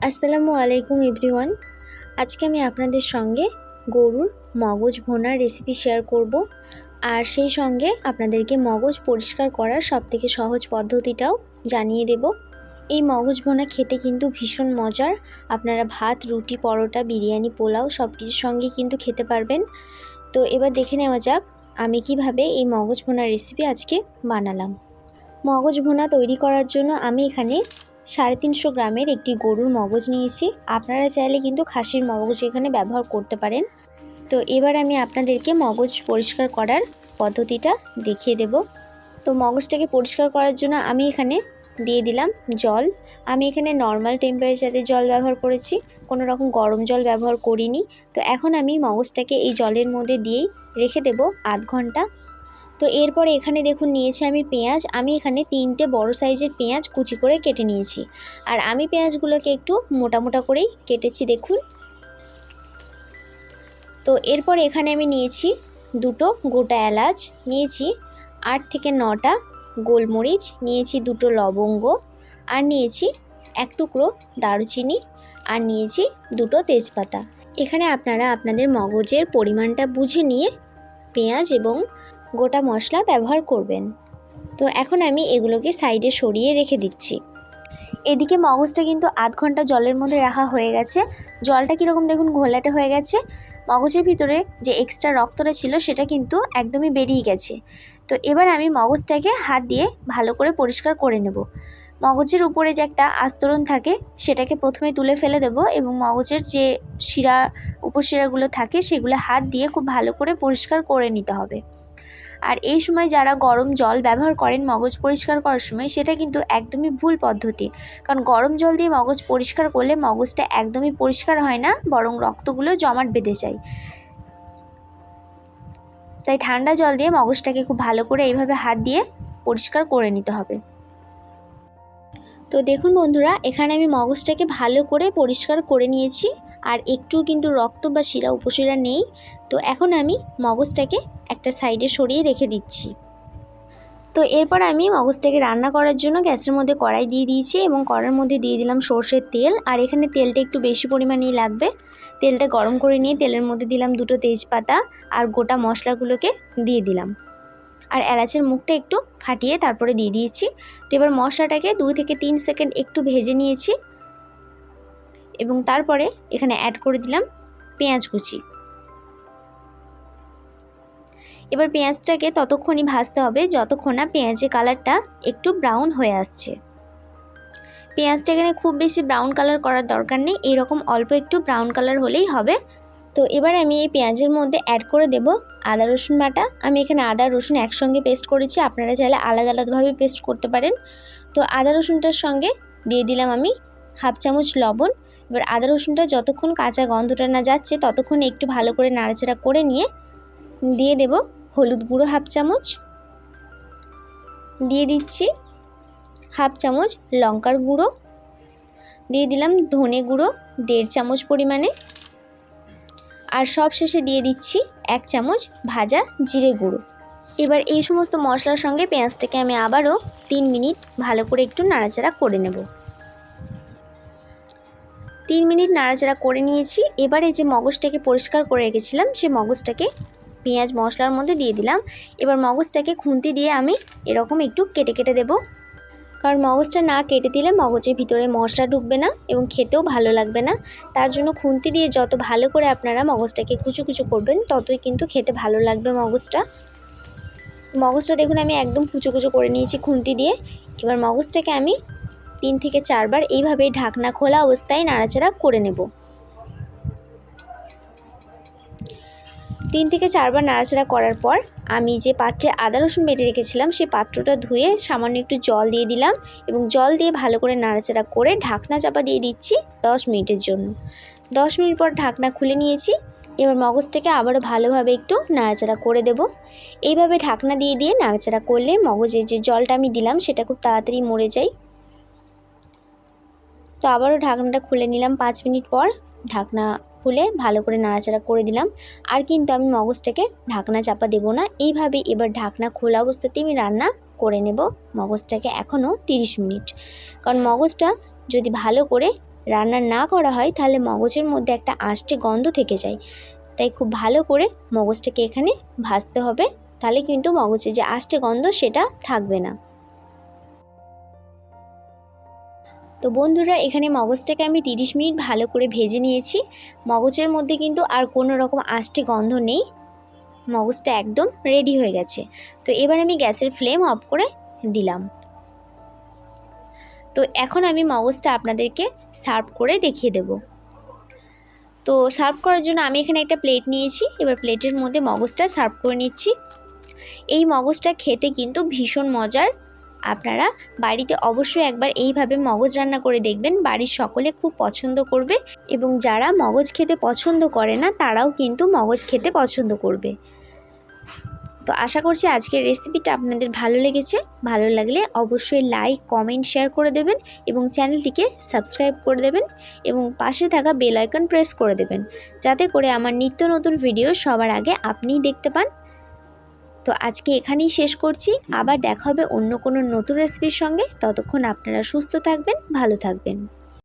আসসালামু আলাইকুম এভরিওয়ান। আজকে আমি আপনাদের সঙ্গে গরুর মগজ ভোনার রেসিপি শেয়ার করব। আর সেই সঙ্গে আপনাদেরকে মগজ পরিষ্কার করার সবথেকে সহজ পদ্ধতিটাও জানিয়ে দেব। এই মগজ ভোনা খেতে কিন্তু ভীষণ মজার। আপনারা ভাত, রুটি, পরোটা, বিরিয়ানি, পোলাও সব কিছুর সঙ্গে কিন্তু খেতে পারবেন। তো এবার দেখে নেওয়া যাক আমি কীভাবে এই মগজ ভোনার রেসিপি আজকে বানালাম। মগজ ভোনা তৈরি করার জন্য আমি এখানে সাড়ে তিনশো গ্রামের একটি গরুর মগজ নিয়েছি। আপনারা চাইলে কিন্তু খাসির মগজ এখানে ব্যবহার করতে পারেন। তো এবার আমি আপনাদেরকে মগজ পরিষ্কার করার পদ্ধতিটা দেখিয়ে দেব। তো মগজটাকে পরিষ্কার করার জন্য আমি এখানে দিয়ে দিলাম জল। আমি এখানে নর্মাল টেম্পারেচারে জল ব্যবহার করেছি। কোনো রকম গরম জল ব্যবহার করিনি। তো এখন আমি মগজটাকে এই জলের মধ্যে দিয়েই রেখে দেব আধ ঘণ্টা। তো এরপরে এখানে দেখুন নিয়েছি আমি পেঁয়াজ। আমি এখানে তিনটে বড় সাইজের পেঁয়াজ কুচি করে কেটে নিয়েছি। আর আমি পেঁয়াজগুলোকে একটু মোটা মোটা করেই কেটেছি দেখুন। তো এরপর এখানে আমি নিয়েছি দুটো গোটা এলাচ, নিয়েছি আট থেকে নটা গোলমরিচ, নিয়েছি দুটো লবঙ্গ, আর নিয়েছি এক টুকরো দারুচিনি, আর নিয়েছি দুটো তেজপাতা। এখানে আপনারা আপনাদের মগজের পরিমাণটা বুঝে নিয়ে পেঁয়াজ এবং গোটা মশলা ব্যবহার করবেন। তো এখন আমি এগুলোকে সাইডে সরিয়ে রেখে দিচ্ছি। এদিকে মগজটা কিন্তু আধ ঘণ্টা জলের মধ্যে রাখা হয়ে গেছে। জলটা কীরকম দেখুন, ঘোলাটে হয়ে গেছে। মগজের ভিতরে যে এক্সট্রা রক্তটা ছিল সেটা কিন্তু একদমই বেরিয়ে গেছে। তো এবার আমি মগজটাকে হাত দিয়ে ভালো করে পরিষ্কার করে নেব। মগজের উপরে যে একটা আস্তরণ থাকে, সেটাকে প্রথমে তুলে ফেলে দেব এবং মগজের যে শিরা, উপশিরাগুলো থাকে, সেগুলো হাত দিয়ে খুব ভালো করে পরিষ্কার করে নিতে হবে। আর এই সময় যারা গরম জল ব্যবহার করেন মগজ পরিষ্কার করার সময়, সেটা কিন্তু একদমই ভুল পদ্ধতি। কারণ গরম জল দিয়ে মগজ পরিষ্কার করলে মগজটা একদমই পরিষ্কার হয় না, বরং রক্তগুলো জমাট বেঁধে যায়। তাই ঠান্ডা জল দিয়ে মগজটাকে খুব ভালো করে এইভাবে হাত দিয়ে পরিষ্কার করে নিতে হবে। তো দেখুন বন্ধুরা, এখানে আমি মগজটাকে ভালো করে পরিষ্কার করে নিয়েছি। আর একটু কিন্তু রক্ত বা শিরা উপশিরা নেই। তো এখন আমি মগজটাকে একটা সাইডে সরিয়ে রেখে দিচ্ছি। তো এরপর আমি মগজটাকে রান্না করার জন্য গ্যাসের মধ্যে কড়াই দিয়ে দিয়েছি এবং কড়ার মধ্যে দিয়ে দিলাম সর্ষের তেল। আর এখানে তেলটা একটু বেশি পরিমাণেই লাগবে। তেলটা গরম করে নিয়ে তেলের মধ্যে দিলাম দুটো তেজপাতা আর গোটা মশলাগুলোকে দিয়ে দিলাম। আর এলাচের মুখটা একটু ফাটিয়ে তারপরে দিয়ে দিয়েছি। তো এবার মশলাটাকে দুই থেকে তিন সেকেন্ড একটু ভেজে নিয়েছি। এবং তারপরে এখানে অ্যাড করে দিলাম পেঁয়াজ কুচি। এবার পেঁয়াজটাকে ততক্ষণই ভাজতে হবে যতক্ষণ না পেঁয়াজের কালারটা একটু ব্রাউন হয়ে আসছে। পেঁয়াজটা এখানে খুব বেশি ব্রাউন কালার করার দরকার নেই, এরকম অল্প একটু ব্রাউন কালার হলেই হবে। তো এবার আমি এই পেঁয়াজের মধ্যে অ্যাড করে দেব আদা, রসুন বাটা। আমি এখানে আদা, রসুন একসঙ্গে পেস্ট করেছি, আপনারা চাইলে আলাদা আলাদাভাবে পেস্ট করতে পারেন। তো আদা, রসুনটার সঙ্গে দিয়ে দিলাম আমি হাফ চামচ লবণ। এবার আদা রসুনটা যতক্ষণ কাঁচা গন্ধটা না যাচ্ছে, ততক্ষণ একটু ভালো করে নাড়াচাড়া করে নিয়ে দিয়ে দেব হলুদ গুঁড়ো হাফ চামচ। দিয়ে দিচ্ছি হাফ চামচ লঙ্কার গুঁড়ো। দিয়ে দিলাম ধনে গুঁড়ো, দেড় চামচ পরিমাণে। আর সব শেষে দিয়ে দিচ্ছি এক চামচ ভাজা জিরে গুঁড়ো। এবার এই সমস্ত মশলার সঙ্গে পেঁয়াজটাকে আমি আবারও তিন মিনিট ভালো করে একটু নাড়াচাড়া করে নেব। তিন মিনিট নাড়াচাড়া করে নিয়েছি। এবারে যে মগজটাকে পরিষ্কার করে রেখেছিলাম, সে মগজটাকে পেঁয়াজ মশলার মধ্যে দিয়ে দিলাম। এবার মগজটাকে খুন্তি দিয়ে আমি এরকম একটু কেটে কেটে দেব। কারণ মগজটা না কেটে দিলে মগজের ভিতরে মশলা ঢুকবে না এবং খেতেও ভালো লাগবে না। তার জন্য খুন্তি দিয়ে যত ভালো করে আপনারা মগজটাকে কুচু কুচু করবেন, ততই কিন্তু খেতে ভালো লাগবে মগজটা। মগজটা দেখুন, আমি একদম কুচু কুচু করে নিয়েছি খুন্তি দিয়ে। এবার মগজটাকে আমি তিন থেকে চারবার এইভাবেই ঢাকনা খোলা অবস্থায় নাড়াচাড়া করে নেব। তিন থেকে চারবার নাড়াচাড়া করার পর আমি যে পাত্রে আদা রসুন বেটে রেখেছিলাম সেই পাত্রটা ধুয়ে সামান্য একটু জল দিয়ে দিলাম এবং জল দিয়ে ভালো করে নাড়াচাড়া করে ঢাকনা চাপা দিয়ে দিচ্ছি দশ মিনিটের জন্য। দশ মিনিট পর ঢাকনা খুলে নিয়েছি, এবার মগজটাকে আবারও ভালোভাবে একটু নাড়াচাড়া করে দেব। এইভাবে ঢাকনা দিয়ে দিয়ে নাড়াচাড়া করলে মগজের যে জলটা আমি দিলাম, সেটা খুব তাড়াতাড়ি মরে যায়। তো আবারও ঢাকনাটা খুলে নিলাম পাঁচ মিনিট পর। ঢাকনা খুলে ভালো করে নাড়াচাড়া করে দিলাম। আর কিন্তু আমি মগজটাকে ঢাকনা চাপা দেব না। এইভাবে এবার ঢাকনা খোলা অবস্থাতেই আমি রান্না করে নেব মগজটাকে এখনও তিরিশ মিনিট। কারণ মগজটা যদি ভালো করে রান্না না করা হয়, তাহলে মগজের মধ্যে একটা আষ্টে গন্ধ থেকে যায়। তাই খুব ভালো করে মগজটাকে এখানে ভাজতে হবে। তাহলে কিন্তু মগজের যে আষ্টে গন্ধ, সেটা থাকবে না। তো বন্ধুরা, এখানে মগজটাকে আমি তিরিশ মিনিট ভালো করে ভেজে নিয়েছি। মগজের মধ্যে কিন্তু আর কোনো রকম আষ্টে গন্ধ নেই। মগজটা একদম রেডি হয়ে গেছে। তো এবার আমি গ্যাসের ফ্লেম অফ করে দিলাম। তো এখন আমি মগজটা আপনাদেরকে সার্ভ করে দেখিয়ে দেব। তো সার্ভ করার জন্য আমি এখানে একটা প্লেট নিয়েছি। এবার প্লেটের মধ্যে মগজটা সার্ভ করে নিচ্ছি। এই মগজটা খেতে কিন্তু ভীষণ মজার আপনারা বাড়িতে অবশ্যই একবার এইভাবে মগজ রান্না করে দেখবেন। বাড়ির সকলে খুব পছন্দ করবে এবং যারা মগজ খেতে পছন্দ করে না, তারাও কিন্তু মগজ খেতে পছন্দ করবে। তো আশা করছি আজকের রেসিপিটা আপনাদের ভালো লেগেছে। ভালো লাগলে অবশ্যই লাইক কমেন্ট শেয়ার করে দেবেন এবং চ্যানেলটিকে সাবস্ক্রাইব করে দেবেন এবং পাশে থাকা বেল আইকন প্রেস করে দেবেন। যাতে করে আমার নিত্য নতুন ভিডিও সবার আগে আপনিই দেখতে পান। তো আজকে এখানেই শেষ করছি। আবার দেখা হবে অন্য কোনো নতুন রেসিপির সঙ্গে। ততক্ষণ আপনারা সুস্থ থাকবেন, ভালো থাকবেন।